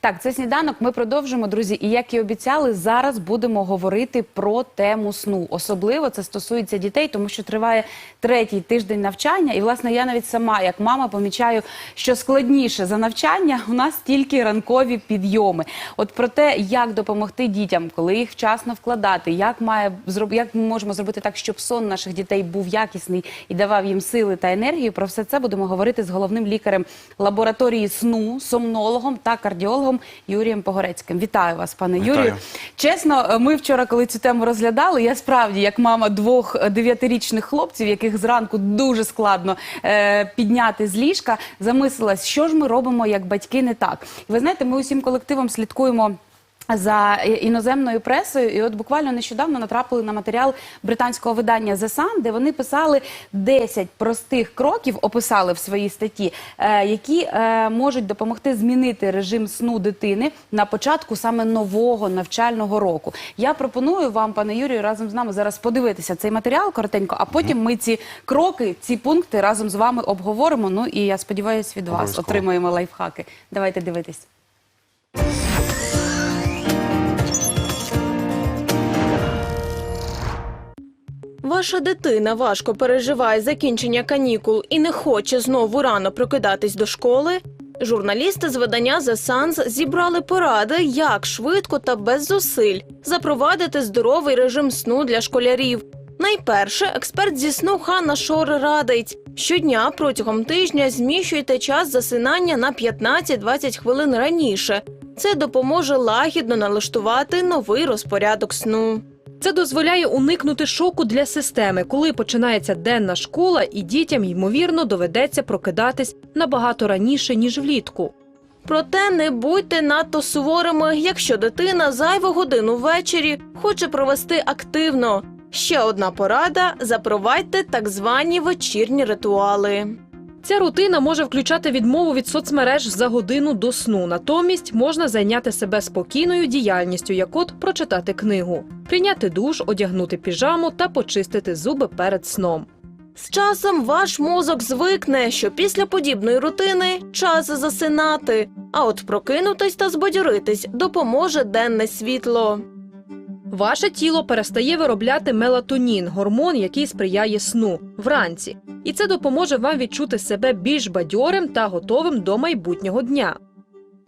Так, це сніданок. Ми продовжимо, друзі. І як і обіцяли, зараз будемо говорити про тему сну. Особливо це стосується дітей, тому що триває третій тиждень навчання. І власне я навіть сама, як мама, помічаю, що складніше за навчання у нас тільки ранкові підйоми. От про те, як допомогти дітям, коли їх вчасно вкладати, як має як ми можемо зробити так, щоб сон наших дітей був якісний і давав їм сили та енергію. Про все це будемо говорити з головним лікарем лабораторії сну, сомнологом та кардіологом Юрієм Погорецьким. Вітаю вас, пане Вітаю. Юрію. Чесно, ми вчора, коли цю тему розглядали, я справді, як мама двох е, дев'ятирічних хлопців, яких зранку дуже складно е, підняти з ліжка, замислилась, що ж ми робимо як батьки не так. І ви знаєте, ми усім колективом слідкуємо. За іноземною пресою, і от буквально нещодавно натрапили на матеріал британського видання The Sun, де вони писали 10 простих кроків, описали в своїй статті, е, які е, можуть допомогти змінити режим сну дитини на початку саме нового навчального року. Я пропоную вам, пане Юрію, разом з нами зараз подивитися цей матеріал коротенько, а потім ми ці кроки, ці пункти разом з вами обговоримо. Ну і я сподіваюся, від вас отримаємо лайфхаки. Давайте дивитись. Ваша дитина важко переживає закінчення канікул і не хоче знову рано прокидатись до школи. Журналісти з видання The Suns зібрали поради, як швидко та без зусиль запровадити здоровий режим сну для школярів. Найперше, експерт зі сну Ханна Шор радить щодня протягом тижня зміщуйте час засинання на 15-20 хвилин раніше. Це допоможе лагідно налаштувати новий розпорядок сну. Це дозволяє уникнути шоку для системи, коли починається денна школа, і дітям ймовірно доведеться прокидатись набагато раніше ніж влітку. Проте не будьте надто суворими, якщо дитина зайву годину ввечері хоче провести активно. Ще одна порада: запровадьте так звані вечірні ритуали. Ця рутина може включати відмову від соцмереж за годину до сну. Натомість можна зайняти себе спокійною діяльністю, як от прочитати книгу, прийняти душ, одягнути піжаму та почистити зуби перед сном. З часом ваш мозок звикне, що після подібної рутини час засинати. А от прокинутись та збадьоритись допоможе денне світло. Ваше тіло перестає виробляти мелатонін, гормон, який сприяє сну вранці, і це допоможе вам відчути себе більш бадьорим та готовим до майбутнього дня.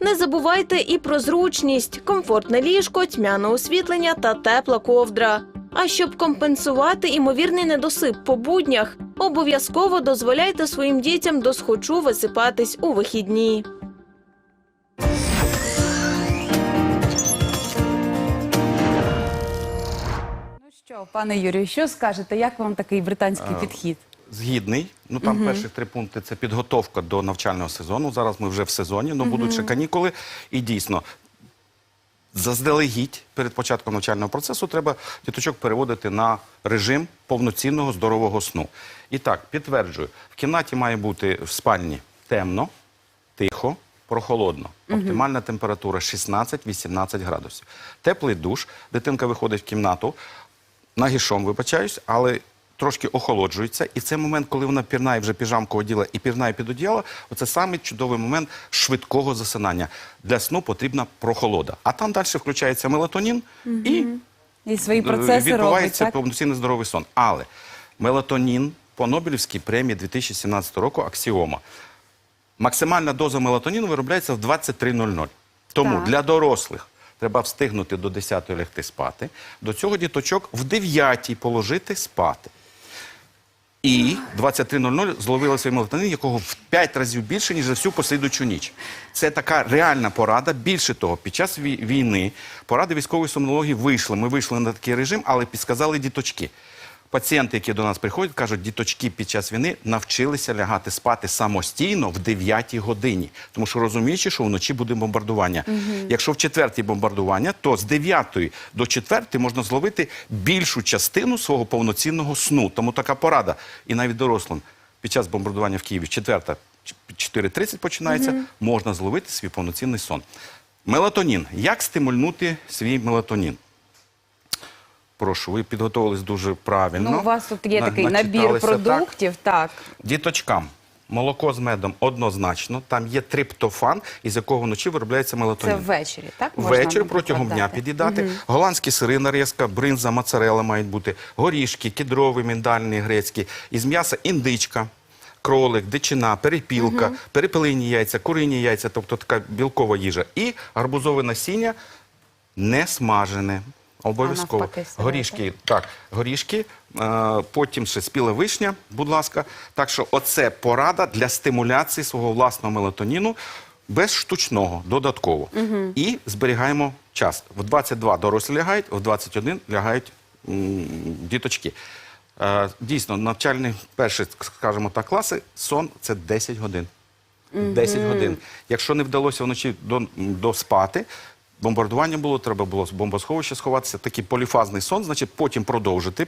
Не забувайте і про зручність, комфортне ліжко, тьмяне освітлення та тепла ковдра. А щоб компенсувати імовірний недосип по буднях, обов'язково дозволяйте своїм дітям досхочу висипатись у вихідні. Що, пане Юрію, що скажете? Як вам такий британський Е, підхід? Згідний. Ну там перші три пункти це підготовка до навчального сезону. Зараз ми вже в сезоні, ну будуть ще канікули. І дійсно, заздалегідь перед початком навчального процесу треба діточок переводити на режим повноцінного здорового сну. І так, підтверджую, в кімнаті має бути в спальні темно, тихо. Прохолодно. Оптимальна температура 16-18 градусів. Теплий душ. Дитинка виходить в кімнату, нагішом, вибачаюсь, але трошки охолоджується. І в цей момент, коли вона пірнає вже піжамку оділа і пірнає під одіяло, оце самий чудовий момент швидкого засинання. Для сну потрібна прохолода. А там далі включається мелатонін і І свої е, процеси робить, відбувається так? повноцінний здоровий сон. Але мелатонін по Нобелівській премії 2017 року аксіома. Максимальна доза мелатоніну виробляється в 23.00. Тому Так. для дорослих треба встигнути до 10-ї лягти спати. До цього діточок в 9-й положити спати. І 23.00 зловили свій мелатонин, якого в 5 разів більше, ніж за всю послідуючу ніч. Це така реальна порада. Більше того, під час війни поради військової сомнології вийшли. Ми вийшли на такий режим, але підсказали діточки. Пацієнти, які до нас приходять, кажуть, діточки під час війни навчилися лягати спати самостійно в 9 годині, тому що розуміючи, що вночі буде бомбардування. Якщо в четвертій бомбардування, то з 9 до 4 можна зловити більшу частину свого повноцінного сну. Тому така порада. І навіть дорослим під час бомбардування в Києві, четверта 4.30 починається, можна зловити свій повноцінний сон. Мелатонін. Як стимульнути свій мелатонін? Прошу, ви підготувались дуже правильно. Ну, у вас тут є такий набір начиталися, так. продуктів, так. Діточкам Молоко з медом однозначно. Там є триптофан, із якого вночі виробляється Це ввечері, так? Можна, Ввечері протягом дня дати? під'їдати. Голландські сири нарізка, бринза, моцарела мають бути, горішки, кедровий, міндальний, грецький. Із м'яса індичка, кролик, дичина, перепілка, перепелині яйця, курині яйця, тобто така білкова їжа. І гарбузове насіння не смажене. Обов'язково. навпаки, Горішки, так, горішки, е, потім ще спіла вишня, будь ласка. Так що оце порада для стимуляції свого власного мелатоніну без штучного, додатково. І зберігаємо час. В 22 дорослі лягають, в 21 лягають м, діточки. Е, дійсно, навчальні перші, скажімо так, класи, сон це 10 годин. 10 годин. Якщо не вдалося вночі до, доспати, бомбардування було, треба було з бомбосховища сховатися. Такий поліфазний сон, значить, потім продовжити,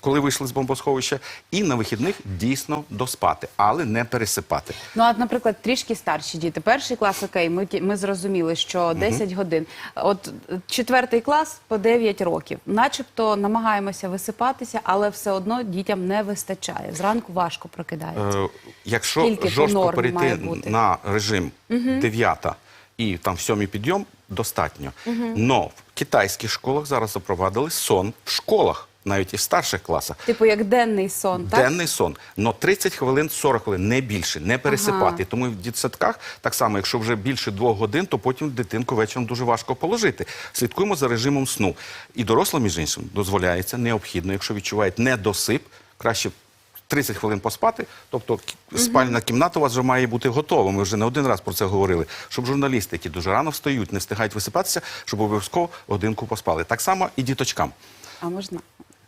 коли вийшли з бомбосховища, і на вихідних дійсно доспати, але не пересипати. Ну, а, наприклад, трішки старші діти. Перший клас, окей, ми, ми зрозуміли, що 10 годин. От четвертий клас по 9 років. Начебто намагаємося висипатися, але все одно дітям не вистачає. Зранку важко прокидаються. Е, якщо Скільки жорстко перейти на режим 9 і там в сьомій підйом, достатньо. Но в китайських школах зараз запровадили сон в школах, навіть і в старших класах. Типу як денний сон, так? Денний сон. Но 30 хвилин, 40 хвилин, не більше, не пересипати. Тому в дитсадках, так само, якщо вже більше двох годин, то потім дитинку вечором дуже важко положити. Слідкуємо за режимом сну. І дорослим, між іншим, дозволяється, необхідно, якщо відчувають недосип, краще 30 хвилин поспати, тобто спальна кімната у вас вже має бути готова. Ми вже не один раз про це говорили. Щоб журналісти, які дуже рано встають, не встигають висипатися, щоб обов'язково годинку поспали. Так само і діточкам. А можна?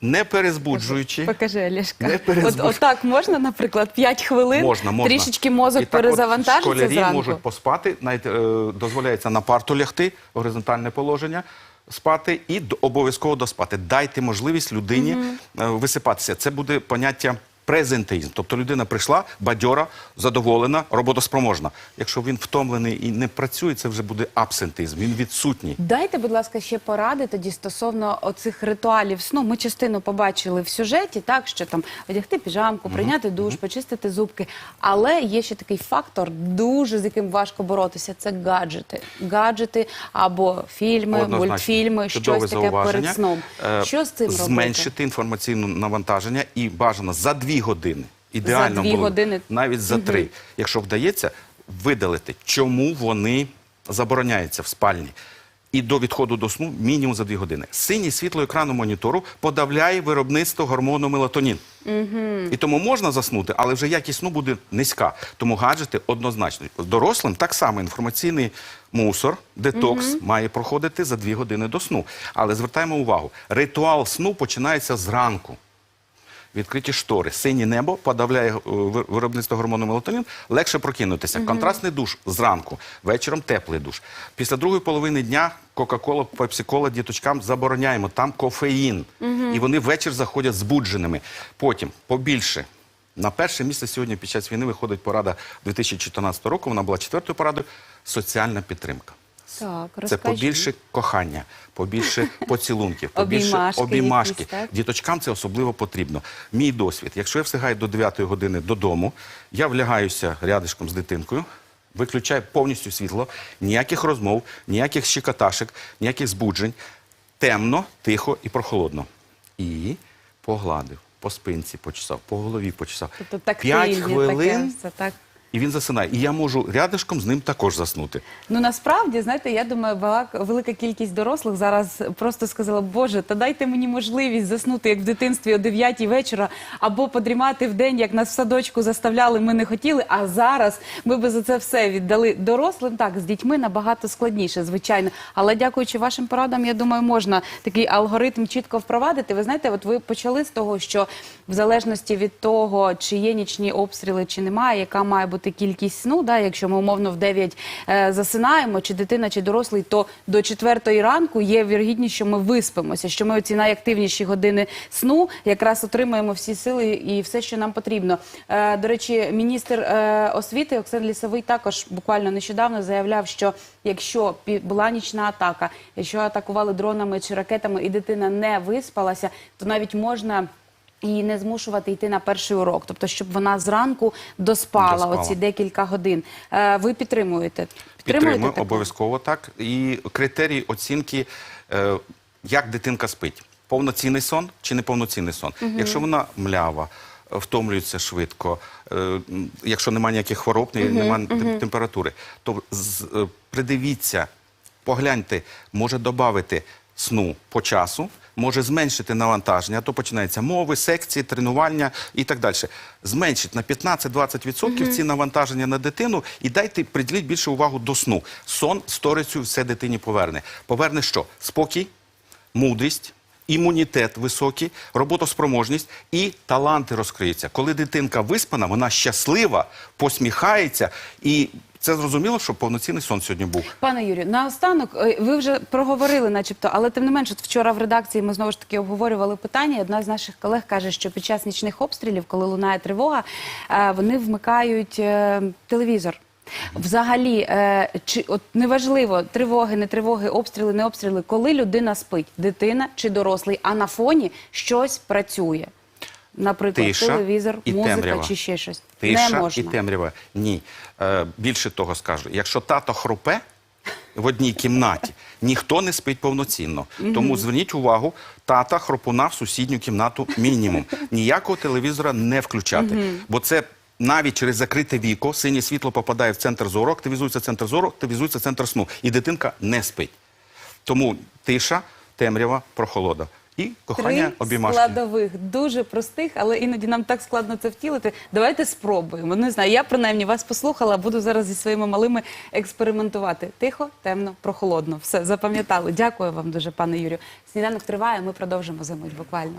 Не перезбуджуючи. Покажи, Олешка. Не От, отак можна, наприклад, 5 хвилин, Можна, можна. трішечки мозок І так от школярі зранку. можуть поспати, навіть е, дозволяється на парту лягти, горизонтальне положення, спати і обов'язково доспати. Дайте можливість людині е, висипатися. Це буде поняття презентеїзм. Тобто людина прийшла бадьора, задоволена, роботоспроможна. Якщо він втомлений і не працює, це вже буде абсентизм. Він відсутній. Дайте, будь ласка, ще поради тоді стосовно оцих ритуалів сну. Ми частину побачили в сюжеті, так що там одягти піжамку, прийняти душ, почистити зубки. Але є ще такий фактор, дуже з яким важко боротися. Це гаджети. Гаджети або фільми, Однозначно. мультфільми, щось таке перед сном. Е, Що з цим робити? Зменшити інформаційне навантаження і бажано за дві години. Ідеально дві було години. навіть за три. Якщо вдається, видалити, чому вони забороняються в спальні. І до відходу до сну мінімум за дві години. Синє світло екрану монітору подавляє виробництво гормону мелатонін. І тому можна заснути, але вже якість сну буде низька. Тому гаджети однозначно. Дорослим так само інформаційний мусор, детокс має проходити за дві години до сну. Але звертаємо увагу, ритуал сну починається зранку. Відкриті штори, синє небо подавляє е, виробництво гормону мелатонін, легше прокинутися. Контрастний душ зранку, вечором теплий душ. Після другої половини дня Кока-Кола, Пепсі-Кола діточкам забороняємо. Там кофеїн. І вони ввечір заходять збудженими. Потім побільше. На перше місце сьогодні під час війни виходить порада 2014 року. Вона була четвертою порадою. Соціальна підтримка. Так, Це побільше кохання, побільше поцілунків, побільше Обіймашки обіймашки. якісь, так? Діточкам це особливо потрібно. Мій досвід. Якщо я встигаю до 9 години додому, я влягаюся рядишком з дитинкою, виключаю повністю світло, ніяких розмов, ніяких щекоташек, ніяких збуджень. Темно, тихо і прохолодно. І погладив, по спинці почесав, по голові почесав. Тобто так П'ять хвилин, все так. І він засинає. І я можу рядишком з ним також заснути. Ну насправді, знаєте, я думаю, велика кількість дорослих зараз просто сказала, Боже, та дайте мені можливість заснути як в дитинстві о 9 вечора, або подрімати в день, як нас в садочку заставляли, ми не хотіли. А зараз ми би за це все віддали дорослим. Так, з дітьми набагато складніше, звичайно. Але дякуючи вашим порадам, я думаю, можна такий алгоритм чітко впровадити. Ви знаєте, от ви почали з того, що в залежності від того, чи є нічні обстріли, чи немає, яка має бути кількість сну, да, якщо ми умовно в 9 е, засинаємо, чи дитина, чи дорослий, то до 4 ранку є вірогідність, що ми виспимося, що ми ці найактивніші години сну якраз отримаємо всі сили і все, що нам потрібно. Е, до речі, міністр е, освіти Оксан Лісовий також буквально нещодавно заявляв, що якщо була нічна атака, якщо атакували дронами чи ракетами, і дитина не виспалася, то навіть можна І не змушувати йти на перший урок, тобто, щоб вона зранку доспала, Доспала. оці декілька годин. Е, ви підтримуєте? Підтримую таке? обов'язково так. І критерії оцінки, е, як дитинка спить. Повноцінний сон чи неповноцінний сон. Якщо вона млява, втомлюється швидко, е, якщо немає ніяких хвороб, ні- немає тем- температури, то з- придивіться, погляньте, може додати сну по часу, може зменшити навантаження, то починається мови, секції, тренування і так далі. Зменшить на 15-20% ці навантаження на дитину і дайте приділіть більше увагу до сну. Сон сторицю все дитині поверне. Поверне що? Спокій, мудрість. Імунітет високий, роботоспроможність і таланти розкриються. Коли дитинка виспана, вона щаслива, посміхається, і це зрозуміло, що повноцінний сон сьогодні був. Пане Юрію, наостанок, е, ви вже проговорили, начебто, але тим не менше, вчора в редакції ми знову ж таки обговорювали питання. Одна з наших колег каже, що під час нічних обстрілів, коли лунає тривога, е, вони вмикають е, телевізор. Взагалі, чи от неважливо тривоги, не тривоги, обстріли, не обстріли, коли людина спить, дитина чи дорослий, а на фоні щось працює. Наприклад, Тиша телевізор, і музика темрява. чи ще щось. Тиша не можна. і темрява. Ні. Е, більше того скажу, якщо тато хрупе в одній кімнаті, ніхто не спить повноцінно. Тому зверніть увагу, тата хропуна в сусідню кімнату мінімум. Ніякого телевізора не включати. Бо це навіть через закрите віко синє світло попадає в центр зору, активізується центр зору, активізується центр сну. І дитинка не спить. Тому тиша, темрява, прохолода. І кохання Три обіймашки. складових, дуже простих, але іноді нам так складно це втілити. Давайте спробуємо. Не знаю, я принаймні вас послухала, буду зараз зі своїми малими експериментувати. Тихо, темно, прохолодно. Все, запам'ятали. Дякую вам дуже, пане Юрію. Сніданок триває, ми продовжимо за мить буквально.